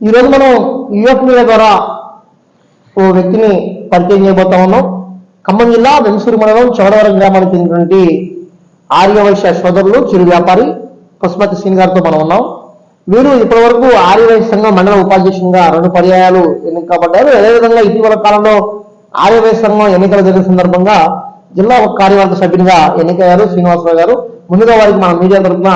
ఈరోజు మనం UF media ద్వారా ఓ వ్యక్తిని పరిచయం చేయబోతా ఉన్నాం. ఖమ్మం జిల్లా వెంసూరు మండలం చౌడవరం గ్రామానికి చెందినటువంటి ఆర్యవైశ్య సోదరులు చిరు వ్యాపారి పశుపతి సింగ్ గారితో మనం ఉన్నాం. వీరు ఇప్పటివరకు ఆర్యవైశ్య సంఘం మండల ఉపాధ్యక్షునిగా రెండు పర్యాయాలు ఎన్నికబడ్డారు. అదేవిధంగా ఇటీవల కాలంలో ఆర్యవైశ్య సంఘం ఎన్నికలు జరిగిన సందర్భంగా జిల్లా కార్యవర్గ సభ్యునిగా ఎన్నికయ్యారు శ్రీనివాసరావు గారు. ముందుగా వారికి మన మీడియా తరఫున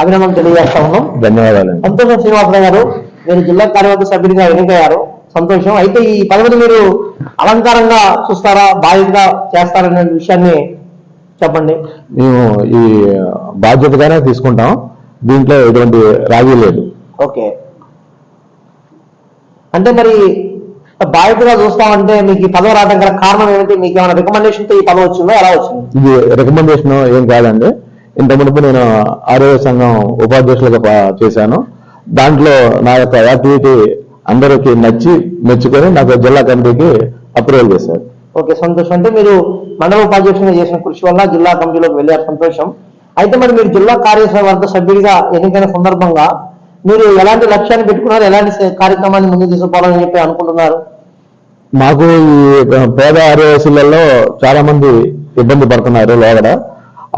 అభినందనలు తెలియజేస్తా ఉన్నాం. ధన్యవాదాలండి. సంతోషం శ్రీనివాసరావు గారు. మీరు జిల్లా కార్యవర్గ సభ్యుడిగా ఎన్నికయ్యారు. సంతోషం. అయితే ఈ పదవిని మీరు అలంకారంగా చూస్తారా? బాధ్యతగా చేస్తారనే విషయాన్ని చెప్పండి. మేము ఈ బాధ్యతగానే తీసుకుంటాం. దీంట్లో ఎటువంటి రాజీ లేదు. ఓకే. అంటే మరి బాధ్యతగా చూస్తామంటే మీకు ఈ పదవి రావడం గల కారణం ఏమిటి? మీకు ఏమైనా రికమెండేషన్తో ఈ పదవి వచ్చిందో? ఎలా వచ్చింది? ఇది రికమెండేషన్ ఏం కాదండి. ఇంత మునుపు నేను ఆరోగ్య సంఘం ఉపాధ్యక్షులుగా చేశాను. దాంట్లో నా యొక్క యాక్టివిటీ అందరికీ నచ్చి మెచ్చుకొని నాకు జిల్లా కమిటీకి అప్రూవల్ చేశారు. ఓకే సంతోషం. అంటే మీరు మండల ఉపాధ్యక్షునిగా చేసిన కృషి వల్ల జిల్లా కమిటీలోకి వెళ్ళారు. సంతోషం. అయితే మరి మీరు జిల్లా కార్యవర్గ సభ్యుడిగా ఎన్నికైన సందర్భంగా మీరు ఎలాంటి లక్ష్యాన్ని పెట్టుకున్నారు? ఎలాంటి కార్యక్రమాన్ని ముందుకు తీసుకుపోవాలని చెప్పి అనుకుంటున్నారు? మాకు ఈ పేద ఆర్యవయసులలో చాలా మంది ఇబ్బంది పడుతున్నారు లోగడ.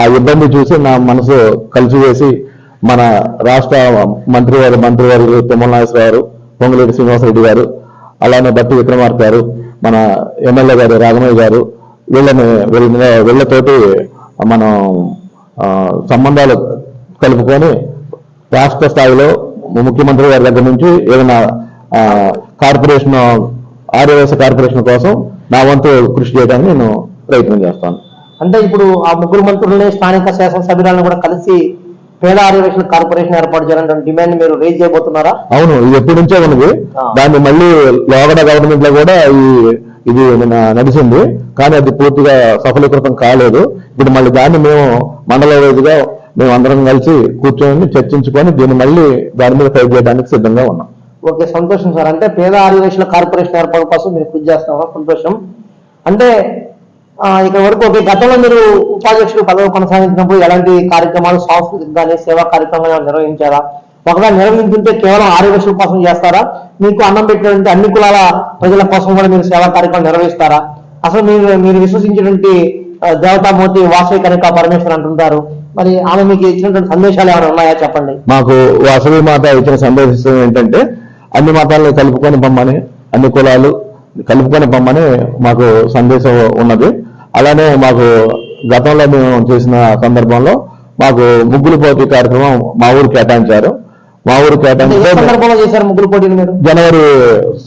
ఆ ఇబ్బంది చూసి నా మనసు కలిసివేసి మన రాష్ట్ర మంత్రివారి మంత్రివర్యులు తిమ్మల నాగేశ్వర గారు పొంగులేటి శ్రీనివాసరెడ్డి గారు అలానే బట్టి విక్రమార్క గారు మన ఎమ్మెల్యే గారు రాఘమయ్య గారు వీళ్ళని వీళ్ళ వీళ్ళతోటి మనం సంబంధాలు కలుపుకొని రాష్ట్ర స్థాయిలో ముఖ్యమంత్రి గారి దగ్గర నుంచి ఏదైనా కార్పొరేషన్ ఆర్యవేశ కార్పొరేషన్ కోసం నా వంతు కృషి చేయడానికి నేను ప్రయత్నం చేస్తాను. అంటే ఇప్పుడు ఆ ముగ్గురు మంత్రులని స్థానిక శాసనసభ్యులను కూడా కలిసి పేద ఆర్యవేశన కార్పొరేషన్ ఏర్పాటు చేయాలనే డిమాండ్ మీరు రేజ్ చేయబోతున్నారా? అవును ఇది ఎప్పటి నుంచో ఉన్నది. దాన్ని మళ్ళీ లోగడ గవర్నమెంట్లో కూడా ఈ ఇది నిన్న నడిచింది. కానీ అది పూర్తిగా సఫలీకృతం కాలేదు. ఇప్పుడు మళ్ళీ దాన్ని మేము మండల వైద్యుగా మేము అందరం కలిసి కూర్చొని చర్చించుకొని దీన్ని మళ్ళీ దాని మీద ఫైట్ చేయడానికి సిద్ధంగా ఉన్నాం. ఓకే సంతోషం సార్. అంటే పేద ఆదివాసుల కార్పొరేషన్ ఏర్పాటు కోసం మీరు కృషి చేస్తామా సంతోషం. అంటే ఇక్కడ వరకు ఓకే గతంలో మీరు ఉపాధ్యక్షుడు పదవి కొనసాగించినప్పుడు ఎలాంటి కార్యక్రమాలు సాంస్కృతిక కానీ సేవా కార్యక్రమాలు ఏమైనా నిర్వహించారా? ఒకవేళ నిర్వహించుంటే కేవలం ఆదివాసుల కోసం చేస్తారా? మీకు అన్నం పెట్టినటువంటి అన్ని కులాల ప్రజల కోసం కూడా మీరు సేవా కార్యక్రమాలు నిర్వహిస్తారా? అసలు మీరు మీరు విశ్వసించినటువంటి దేవతామూర్తి వాసవి కనుక పరమేశ్వర్ అంటుంటారు. మరి ఆమె మీకు ఇచ్చినటువంటి సందేశాలు ఏమైనా ఉన్నాయా? చెప్పండి. మాకు వాసవి మాత ఇచ్చిన సందేశం ఏంటంటే అన్ని మతాలను కలుపుకొని పొమ్మని అన్ని కులాలు కలుపుకొని పొమ్మని మాకు సందేశం ఉన్నది. అలానే మాకు గతంలో మేము చేసిన సందర్భంలో మాకు ముగ్గులు పోటీ కార్యక్రమం మా ఊరు కేటాయించారు. మా ఊరు అంటే ఏ కేటాయించే సందర్భంలో చేశారు ముగ్గురు పోటీలు మీరు? జనవరి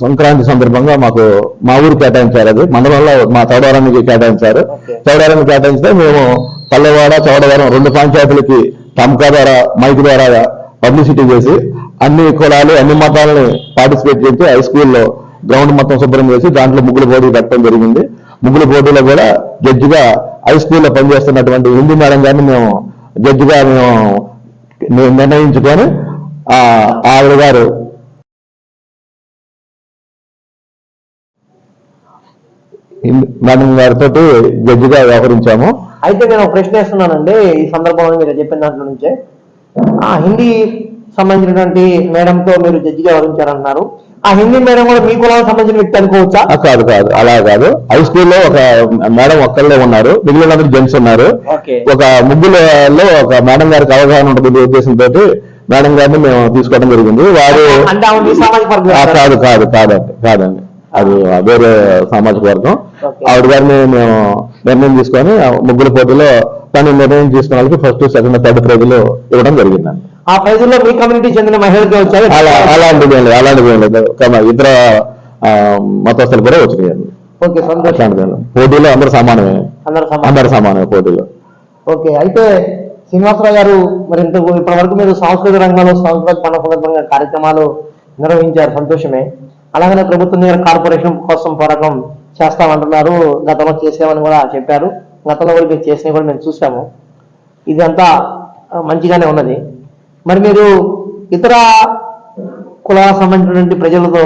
సంక్రాంతి సందర్భంగా మాకు మా ఊరు కేటాయించారు అది మండలంలో మా చౌడవరానికి కేటాయించారు. చౌడవరానికి కేటాయిస్తే మేము పల్లెవాడ చౌడవరం రెండు పంచాయతీలకి తమకా ద్వారా మైక్ ద్వారా పబ్లిసిటీ చేసి అన్ని కులాలు అన్ని మతాలని పార్టిసిపేట్ చేసి హై స్కూల్లో గ్రౌండ్ మొత్తం శుభ్రం చేసి దాంట్లో ముగ్గులు పోటీ పెట్టడం జరిగింది. ముగ్గుల పోటీలో కూడా జడ్జిగా హై స్కూల్లో పనిచేస్తున్నటువంటి హిందీ మేడం గారిని మేము జడ్జిగా మేము నిర్ణయించుకొని ఆవిడ గారు మేడం గారితో జడ్జిగా వ్యవహరించాము. అయితే నేను ప్రశ్న వేస్తున్నానండి ఈ సందర్భంలో మీరు చెప్పిన దాంట్లో నుంచే. ఆ హిందీ సంబంధించినటువంటి మేడంతో మీరు జడ్జిగా వ్యవహరించారంటున్నారు. ఆ హిందీ మేడం కూడా మీ కులానికి సంబంధించిన వ్యక్తి అనుకోవచ్చా? కాదు కాదు. అలా కాదు. హై స్కూల్లో ఒక మేడం ఒక్కళ్ళే ఉన్నారు. మిగిలిన అందరూ జెంట్స్ ఉన్నారు. ఒక ముగ్గులలో ఒక మేడం గారికి అవగాహన ఉంటుంది ఉద్దేశంతో మేడం గారిని మేము తీసుకోవడం జరిగింది. వారు కాదు కాదు కాదండి కాదండి. అది వేరే సామాజిక వర్గం. ఆవిడ గారిని మేము నిర్ణయం తీసుకొని ఆ ముగ్గుల పోటీలో తను నిర్ణయం తీసుకున్న వాళ్ళకి ఫస్ట్ సెకండ్ థర్డ్ ప్రైజులు ఇవ్వడం జరిగిందండి. ఆ ప్రైజుల్లో మీ కమ్యూనిటీ చెందిన మహిళలకి వచ్చాయి. అలా అలాంటిది అలాంటిది ఇతర మతస్థులు కూడా వచ్చినాయండి ఓకే సంతోషం. పోటీలో అందరూ సమానమే. అందరు సమానం. అందరు సమానమే పోటీలో. ఓకే అయితే శ్రీనివాసరావు గారు మరి ఇంత ఇప్పటి వరకు మీరు సాంస్కృతిక రంగంలో సాంస్కృతిక కార్యక్రమాలు నిర్వహించారు సంతోషమే. అలాగనే ప్రభుత్వం దగ్గర కార్పొరేషన్ కోసం పోరాటం చేస్తామంటున్నారు. గతంలో చేసామని కూడా చెప్పారు. గతంలో కూడా మీరు చేసినవి కూడా మేము చూసాము. ఇది అంతా ఆ, మంచిగానే ఉన్నది. మరి మీరు ఇతర కులాలకు సంబంధించినటువంటి ప్రజలతో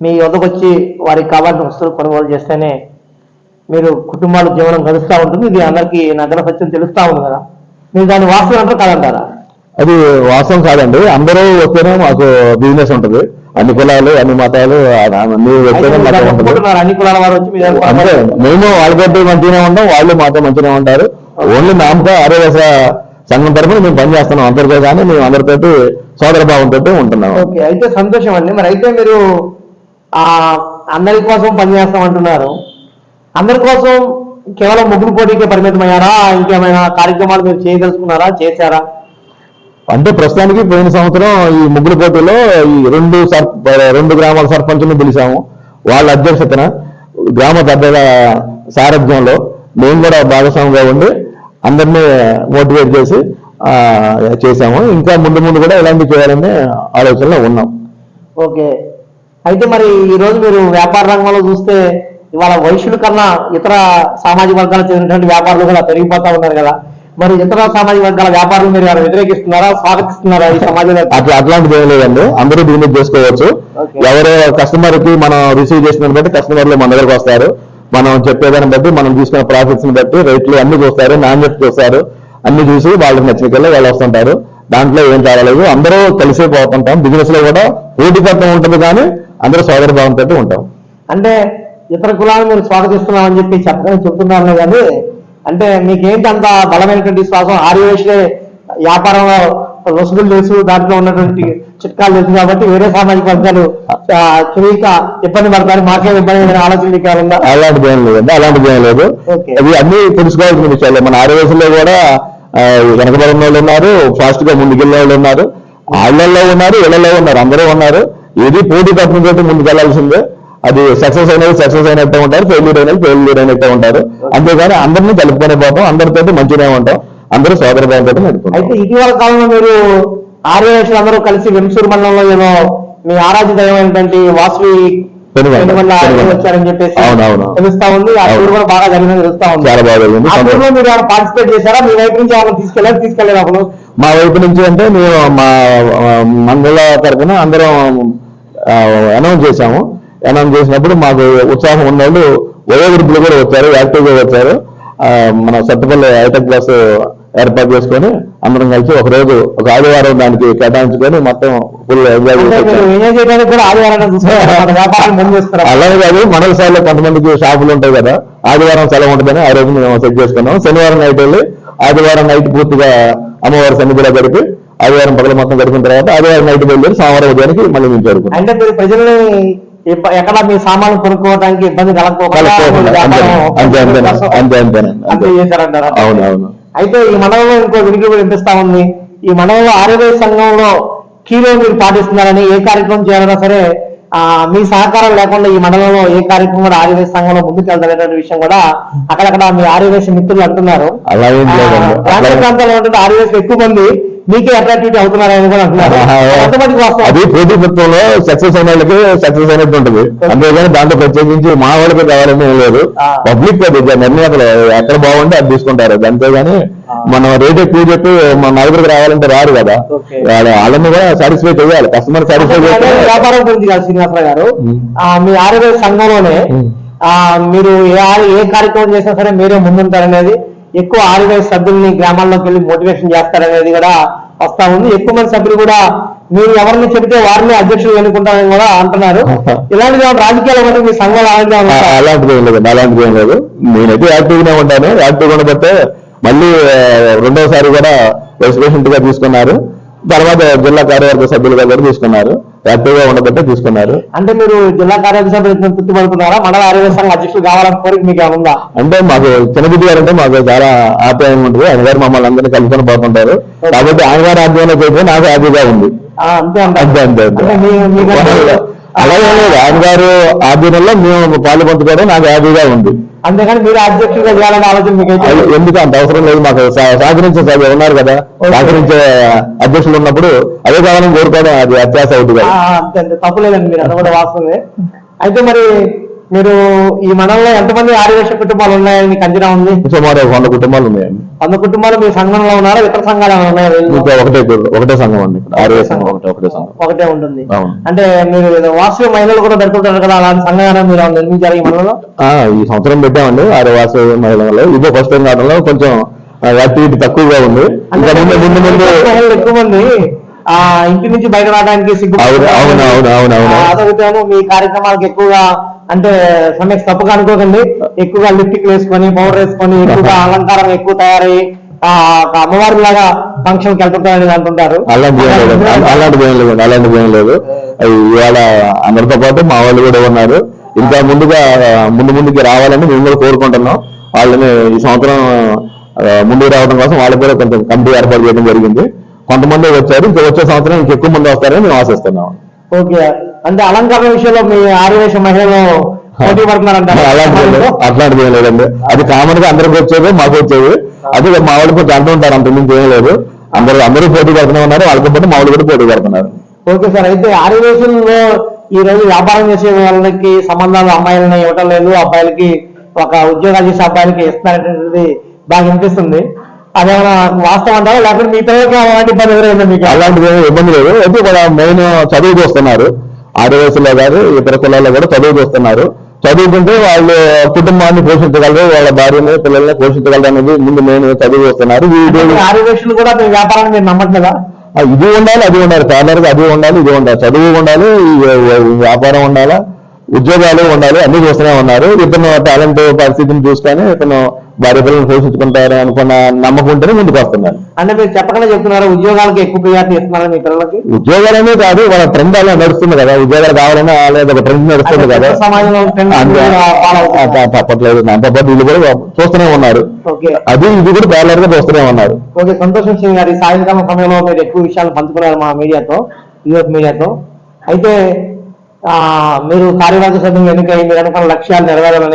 మీ వద్దకు వచ్చి వారికి కావాల్సిన వస్తువులు కొనుగోలు చేస్తేనే మీరు కుటుంబాల జీవనం గడుస్తూ ఉంటుంది. ఇది అందరికీ నగర సత్యం తెలుస్తా ఉంది కదా. మీరు దాన్ని వాస్తవం అంటే కాదంటారా అది వాస్తవం కాదండి. అందరూ వస్తేనే మాకు బిజినెస్ ఉంటుంది. అన్ని కులాలు అన్ని మతాలు అన్ని అన్ని కులాల వారు వచ్చి మేము వాళ్ళతోటి మంచిగానే ఉంటాం వాళ్ళు మాతో మంచిగానే ఉంటారు. ఓన్లీ నామక ఆరోగ్య సంఘం తరఫున మేము పనిచేస్తున్నాం అందరితో కానీ మేము అందరితోటి సోదర భావంతో ఉంటున్నాం. ఓకే అయితే సంతోషం అండి. మరి అయితే మీరు అందరి కోసం పనిచేస్తాం అంటున్నారు అందరి కోసం కేవలం ముగ్గురు పోటీకే పరిమితమయ్యారా? ఇంకేమైనా కార్యక్రమాలు మీరు చేయదలుచుకున్నారా? చేశారా? అంటే ప్రస్తుతానికి పోయిన సంవత్సరం ఈ ముగ్గురు పోటీలో ఈ రెండు సర్ రెండు గ్రామాల సర్పంచులను పిలిచాము. వాళ్ళ అధ్యక్షతన గ్రామ పెద్దల సారథ్యంలో మేము కూడా భాగస్వామిగా ఉండి అందరినీ మోటివేట్ చేసి చేశాము. ఇంకా ముందు ముందు కూడా ఇలాంటివి చేయాలనే ఆలోచనలో ఉన్నాం. ఓకే. అయితే మరి ఈ రోజు మీరు వ్యాపార రంగంలో చూస్తే ఇవాళ వైశ్యుల కన్నా ఇతర సామాజిక వర్గాలకు చెందినటువంటి వ్యాపారులు కూడా పెరిగిపోతా ఉన్నారు కదా. మరి ఇతర సామాజిక వర్గాల వ్యాపారులు మీరు వ్యతిరేకిస్తున్నారా స్వాగతిస్తున్నారా ఈ సమాజంలో అట్లా అట్లాంటిది ఏం లేదండి. అందరూ దీన్ని చేసుకోవచ్చు. ఎవరు కస్టమర్కి మనం రిసీవ్ చేసిన బట్టి కస్టమర్లు మన దగ్గరకు వస్తారు. మనం చెప్పేదాన్ని బట్టి మనం తీసుకున్న ప్రాఫిట్స్ని బట్టి రేట్లు అన్ని చూస్తారు నాణ్యత చూస్తారు. అన్ని చూసి వాళ్ళకి నచ్చిన కల్లా వాళ్ళు వస్తుంటారు. దాంట్లో ఏం తేరలేదు అందరూ కలిసే పోతుంటాం. బిజినెస్లో కూడా పోటీతత్వం ఉంటుంది కానీ అందరూ సోదర భావంతో ఉంటాం. అంటే ఇతర కులాలను మీరు స్వాగతిస్తున్నామని చెప్పి చెప్పని చెప్తున్నారు కానీ అంటే మీకేంటి అంత బలమైనటువంటి విశ్వాసం? ఆర్యవేషులే వ్యాపారంలో వసూలు తెలుసు దాంట్లో ఉన్నటువంటి చిట్కాలు తెలుసు కాబట్టి వేరే సామాజిక వర్గాలు తెలియక ఇబ్బంది పడతారు. మాకేం ఇబ్బంది ఆలోచన? అలాంటిది ఏం లేదండి. అలాంటిది ఏం లేదు. అవి అన్ని తెలుసుకోవాల్సిన విషయాలే. మన ఆర్యవేశంలో కూడా వెనకబడిన వాళ్ళు ఉన్నారు ఫాస్ట్గా ముందుకెళ్ళే వాళ్ళు ఉన్నారు ఆళ్ళలో ఉన్నారు ఇళ్ళలో ఉన్నారు అందరూ ఉన్నారు. ఏది పోటీ తోటి ముందుకెళ్ళాల్సిందే. అది సక్సెస్ అయినది సక్సెస్ అయినట్టే ఉంటారు ఫెయిల్యూర్ అయినది ఫెయిల్యూర్ అయినట్టే ఉంటారు. అంతేగాని అందరినీ కలుపుకొని పోతాం అందరితోటి మంచిగానే ఉంటాం అందరూ సోదర భావంతో అయితే ఇటీవల కాలంలో మీరు ఆర్యవేషులు అందరూ కలిసి వెంసూరు మండలంలో ఏదో మీ ఆరాధ్య దైవమైనటువంటి వాసవి ఆలయం పెనుగొండ. వచ్చారని చెప్పేసి. తెలుస్తా ఉంది ఆ అవును. టూర్ కూడా బాగా జరిగిందని తెలుస్తా ఉంది చాలా బాగా జరిగింది. ఆ టూర్లో మీరు ఏమైనా పార్టిసిపేట్ చేశారా మీ వైపు నుంచి ఏమైనా తీసుకెళ్ళారు తీసుకెళ్ళారు అప్పుడు మా వైపు నుంచి అంటే మేము మా మండల తరఫున అందరం అనౌన్స్ చేశాము అనౌన్స్ చేసినప్పుడు మాకు ఉత్సాహం ఉన్నవాళ్ళు వయో గ్రూపులు కూడా వచ్చారు యాక్టివ్గా వచ్చారు మన సత్తుపల్లి హైటెక్ బస్ ఏర్పాటు చేసుకొని అందరం కలిసి ఒక రోజు ఒక ఆదివారం దానికి కేటాయించుకొని మొత్తం ఫుల్ ఎంజాయ్ అలాగే కాదు మండల స్థాయిలో కొంతమందికి షాపులు ఉంటాయి కదా ఆదివారం సెలవు ఉంటుందని ఆ రోజు మేము సెట్ చేసుకున్నాం. శనివారం నైట్ వెళ్ళి ఆదివారం నైట్ పూర్తిగా అమ్మవారి సన్నిధిలో గడిపి ఆదివారం పగల మొత్తం గడిపిన తర్వాత ఆదివారం నైట్ బయలుదేరి సోమవారం ఉదయానికి మళ్ళీ మేము చేరుకున్నాం. అంటే మీరు ప్రజల్ని ఎక్కడ మీ సామాన్లు కొనుక్కోవడానికి ఇబ్బంది కలగకోకుండా కలుపుకోకుండా అయితే ఈ మండలంలో ఇంకో వినికి కూడా వినిపిస్తా ఉంది ఈ మండలంలో ఆరోగ్య సంఘంలో కీలో మీరు పాటిస్తున్నారని ఏ కార్యక్రమం చేయాలన్నా సరే ఆ మీ సహకారం లేకుండా ఈ మండలంలో ఏ కార్యక్రమం కూడా ఆర్యవేశ సంఘంలో ముందుకు వెళ్తారనే విషయం కూడా అక్కడక్కడ మీ ఆర్యవేశ మిత్రులు అంటున్నారు. అట్లా- ప్రాంతాల్లో ఉంటే ఆర్యవేశ ఎక్కువ మంది మీకే అట్రాక్టివిటీ అవుతున్నారని కూడా అంటున్నారు. అది పోటీ తత్వంలో సక్సెస్ అయిన వాళ్ళకి సక్సెస్ అయినట్టు ఉంటుంది. అంతేగాని దాంట్లో ప్రత్యేకించి మా వాళ్ళకి కావాలని ఏం లేదు. పబ్లిక్ నిర్ణయాలు ఎక్కడ బాగుంటే అది తీసుకుంటారు. అంతేగాని. మనం రేట్ ఎక్కువ చెప్పి మన నలుగురికి రావాలంటే రారు కదా. వాళ్ళని కూడా సాటిస్ఫై చేయాలి. కస్టమర్ సాటిస్ఫై చేస్తే వ్యాపారం గురించి కాదు శ్రీనివాసరావు గారు. మీ ఆరోగ్య సంఘంలోనే మీరు ఏ ఏ కార్యక్రమం చేసినా సరే మీరే ముందుంటారనేది ఎక్కువ ఆరోగ్య సభ్యుల్ని గ్రామాల్లోకి వెళ్ళి మోటివేషన్ చేస్తారనేది కూడా వస్తా ఉంది. ఎక్కువ మంది సభ్యులు కూడా మీరు ఎవరిని చెబితే వారిని అధ్యక్షులు ఎన్నుకుంటారని కూడా అంటున్నారు. ఇలాంటి రాజకీయాల వల్ల మీ సంఘాలు? అలాంటిది ఏం లేదు. అలాంటిది ఏం లేదు. నేనైతే యాక్టివ్ గానే ఉంటాను. యాక్టివ్గా ఉండబట్టే మళ్ళీ రెండోసారి కూడా వైస్ ప్రెసిడెంట్గా తీసుకున్నారు. తర్వాత జిల్లా కార్యవర్గ సభ్యులుగా కూడా తీసుకున్నారు. యాక్టివ్గా ఉండబట్టే తీసుకున్నారు. అంటే మీరు జిల్లా కార్యవర్గ సభ్యులు తృప్తిపడుతున్నారా మండల ఆరోగ్య సంఘ అధ్యక్షులు కావాలని కోరిక మీకు ఉందా? అంటే మాకు చిన్నబుద్ధి గారు అంటే మాకు చాలా ఆప్యాయంగా ఉంటుంది. ఆయన గారు మమ్మల్ని అందరినీ కలుపుకొని పోతుంటారు. కాబట్టి ఆయన గారు ఆధ్వర్యంలో చేయడం నాకు హ్యాపీగా ఉంది. అంతే. అంతే అలాగే ఆయన గారు ఆధ్వర్యంలో మేము పాలు పంచుకోవడం నాకు హ్యాపీగా ఉంది. అంతేగాని మీరు అధ్యక్షులుగా చేయాలనే ఆలోచన అది ఎందుకు అంత అవసరం లేదు? మాకు సహ- సహకరించే సభ్యులు ఉన్నారు కదా. సహకరించే అధ్యక్షులు ఉన్నప్పుడు అదే కావాలని కోరుకోవడం అది అత్యాస అవుతుంది అంతే. తప్పులేదండి మీరు అది కూడా వాస్తవమే. అయితే మరి మీరు ఈ మండలంలో ఎంతమంది ఆదివేశ కుటుంబాలు ఉన్నాయని అంచనా ఉంది? సుమారు వంద కుటుంబాలు ఉన్నాయండి. వంద కుటుంబాలు మీ సంఘంలో ఉన్నారా? ఇతర సంఘాలు ఉన్నాయా వీళ్ళలో? ఒకటే ఒకటే సంఘం అండి ఆరు సంఘం. ఒకటే ఒకటే సంఘం. ఒకటే ఉంటుంది. అవును. అంటే మీరు ఏదో వాస్తవ మహిళలు కూడా పెడుతుంటారు కదా అలాంటి సంఘాన్ని మీరు ఏమైనా నిర్మించారు ఈ మండలంలో? ఆ, ఈ సంవత్సరం పెట్టామండి. ఆరు వాస మహిళలు ఇదే ఫస్ట్ టైం కావడంలో కొంచెం యాక్టివిటీ తక్కువగా ఉంది. ఇంకా ముందు ముందు ముందు మహిళలు ఎక్కువ మంది ఆ ఇంటి నుంచి బయట రావడానికి సిగ్గు అవును, అవును, అవును, అవును, అవును. అదొకటేమో మీ కార్యక్రమాలకు ఎక్కువగా అంటే సమయం తప్పుగా అనుకోకండి. ఎక్కువగా లిప్టిక్ వేసుకొని పౌడర్ వేసుకొని ఎక్కువగా అలంకారం ఎక్కువ తయారై అమ్మవారి లాగా ఫంక్షన్కి వెళ్తుంటారని అంటుంటారు. లేదు. అలాంటిది ఏం లేదు. అలాంటిది ఏం లేదు. ఇవాళ అందరితో పాటు మా వాళ్ళు కూడా ఉన్నారు. ఇంకా ముందుగా ముందు ముందుకి రావాలని మేము కూడా కోరుకుంటున్నాం. వాళ్ళని ఈ సంవత్సరం ముందుకు రావడం కోసం వాళ్ళకి కూడా కొంచెం కమిటీ ఏర్పాటు చేయడం జరిగింది. కొంతమంది వచ్చారు. ఇంకా వచ్చే సంవత్సరం ఇంకా ఎక్కువ మంది వస్తారని మేము ఆశిస్తున్నాం. ఓకే. అంటే అలంకరణ విషయంలో మీ ఆర్యవేశ మహిళలు పోటీ. అట్లాంటిది ఏం లేదండి. అది కామన్గా అందరికి వచ్చేది మాకు వచ్చేది. అది మా వాళ్ళు కొంచెం అంటూ ఉంటారు అంత మించి ఏం లేదు. అందరూ అందరూ పోటీ పడుతూనే ఉన్నారు వాళ్ళతో పాటు మా వాళ్ళు కూడా పోటీ పడుతున్నారు. ఓకే సార్ అయితే ఆర్యవేశంలో ఈ రోజు వ్యాపారం చేసే వాళ్ళకి సంబంధాలు అమ్మాయిలని ఇవ్వటం లేదు అబ్బాయిలకి ఒక ఉద్యోగాలు చేసే అబ్బాయిలకి ఇస్తున్నారనేది బాగా అనిపిస్తుంది అదేమైనా వాస్తవం అంటారా? లేకపోతే మీ పిల్లలకి అలాంటి ఇబ్బంది ఎదురైందా మీకు? అలాంటిది ఇబ్బంది లేదు. అయితే మెయిన్ చదువు చూస్తున్నారు. ఆదివాసులో కాదు ఇతర కులాల్లో కూడా చదువు చూస్తున్నారు. చదువుకుంటే వాళ్ళు కుటుంబాన్ని పోషించగలరు వాళ్ళ భార్యని పిల్లల్ని పోషించగలరు అనేది ముందు మెయిన్ చదువు చూస్తున్నారు. కూడా వ్యాపారాన్ని నమ్మట్లేదా? ఇది ఉండాలి అది ఉండాలి. పార్లర్గా అది ఉండాలి ఇది ఉండాలి. చదువు ఉండాలి వ్యాపారం ఉండాలా? ఉద్యోగాలు ఉండాలి అన్ని చూస్తూనే ఉన్నారు. ఇతను టాలెంట్ పరిస్థితిని చూసుకొని ఇతను భార్య పిల్లల్ని పోషించుకుంటారు అనుకున్న నమ్మకం ఉంటేనే ముందుకు వస్తున్నారు. అంటే మీరు చెప్పకుండా చెప్తున్నారు ఉద్యోగాలకు ఎక్కువ ప్రియారిటీ ఇస్తున్నారు మీ పిల్లలకి? ఉద్యోగాలనే కాదు వాళ్ళ ట్రెండ్ అలా నడుస్తుంది కదా. ఉద్యోగాలు కావాలని లేదా ఒక ట్రెండ్ నడుస్తుంది కదా. తప్పట్లేదు. దాంతో పాటు వీళ్ళు కూడా చూస్తూనే ఉన్నారు. ఓకే. అది ఇది కూడా పార్లర్గా చూస్తూనే ఉన్నారు. ఓకే సంతోషం సింగ్ గారి సాయంకాలం సమయంలో మీరు ఎక్కువ విషయాలు పంచుకున్నారు మా మీడియాతో యూఎస్ మీడియాతో. అయితే మీరు కార్యవర్గ సభ్యులు ఎన్నికై మీరు అనుకున్న లక్ష్యాలు నెరవేరాలని